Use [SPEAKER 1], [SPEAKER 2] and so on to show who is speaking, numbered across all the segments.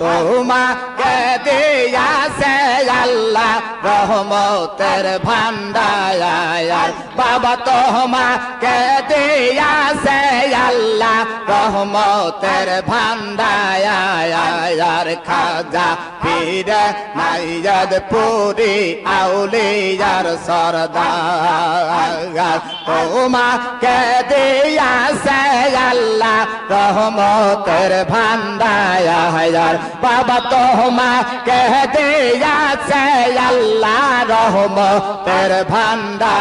[SPEAKER 1] তোমাকে দিয়াছে আল্লাহ, রহমতের ভান্ডার বাবা তোমাকে দিয়াছে আল্লাহ, রহমতের ভান্ডার খাজা পীরে নাইয়াদ পুরি আউলিয়ার সরদার। তোমাকে দিয়াছে রহমতের ভান্ডার বাবা তোমাকে দিয়াছে আল্লাহ রহমতের ভান্ডার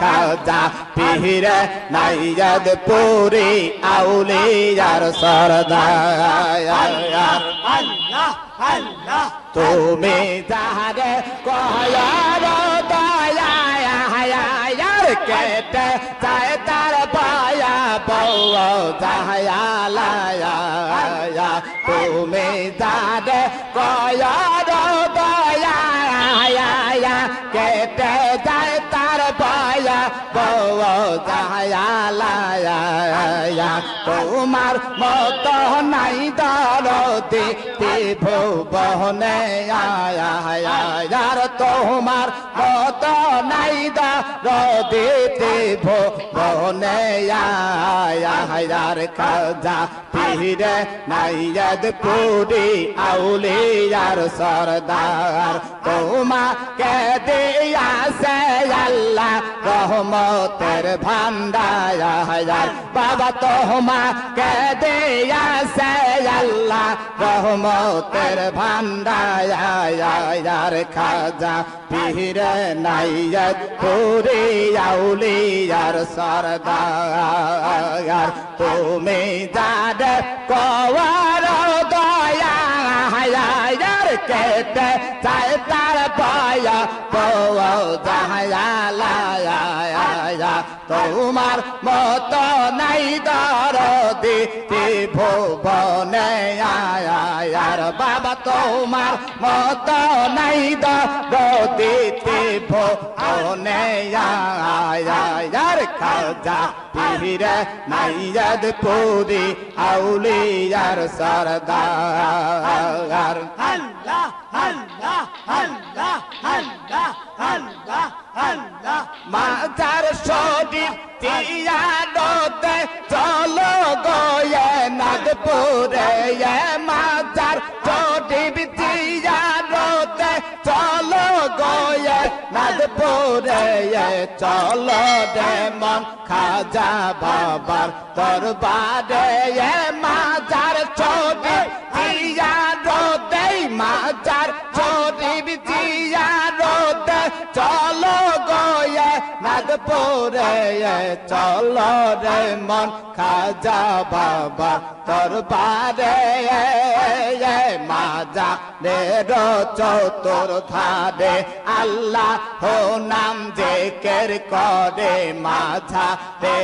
[SPEAKER 1] খাজা পীরে নাইয়াদ পুরি আউলিয়ার সরদার
[SPEAKER 2] আল্লাহ আল্লাহ
[SPEAKER 1] তুমি যাহারে কয়ার দয়ার কেটে যায় তার পায়া যাহায়া তুমি যাহারে কয়ার তোমার মত নাই দরদি ভুবনে আয়ার তোমার মত নাই দরদি ভুবনে আয়ার খাজা পীরে নাইয়াদ পুরি আউলিয়ার সরদার তোমাকে দিয়াছে আল্লাহ রহমতের ভান্ডার বাবা তোমাকে দিয়াছে আল্লাহ রহমতের ভান্ডার খাজা পীরে নাইয়াদ পুরি আউলিয়ার সরদার তুমি যাদের কওয়ার দয়া হায়ার কেটে চাই তার পায়া পৌয়া তোমার মত নাই দরদি ভুবনে আয়ার বাবা তোমার মত নাই দিতে ভুবনে আয়ার খাজা পিহিরে নাইয়াদ পুরি আউলিয়ার সরদার
[SPEAKER 2] আল্লাহ আল্লাহ আল্লাহ
[SPEAKER 1] নাগপুরে এ মাজার শরীর তিয়ারতে চলো গয়ে নাগপুরে এ চলো রে মন খাজা বাবার দরবারে এ মাজার শরীর তিয়ারতে মাজার নাগপুরে চল রে মন, খাজা বাবা দরবারে মাজা রে চতুর ধারে, আল্লাহ হো নাম যে কের করে মাঝা রে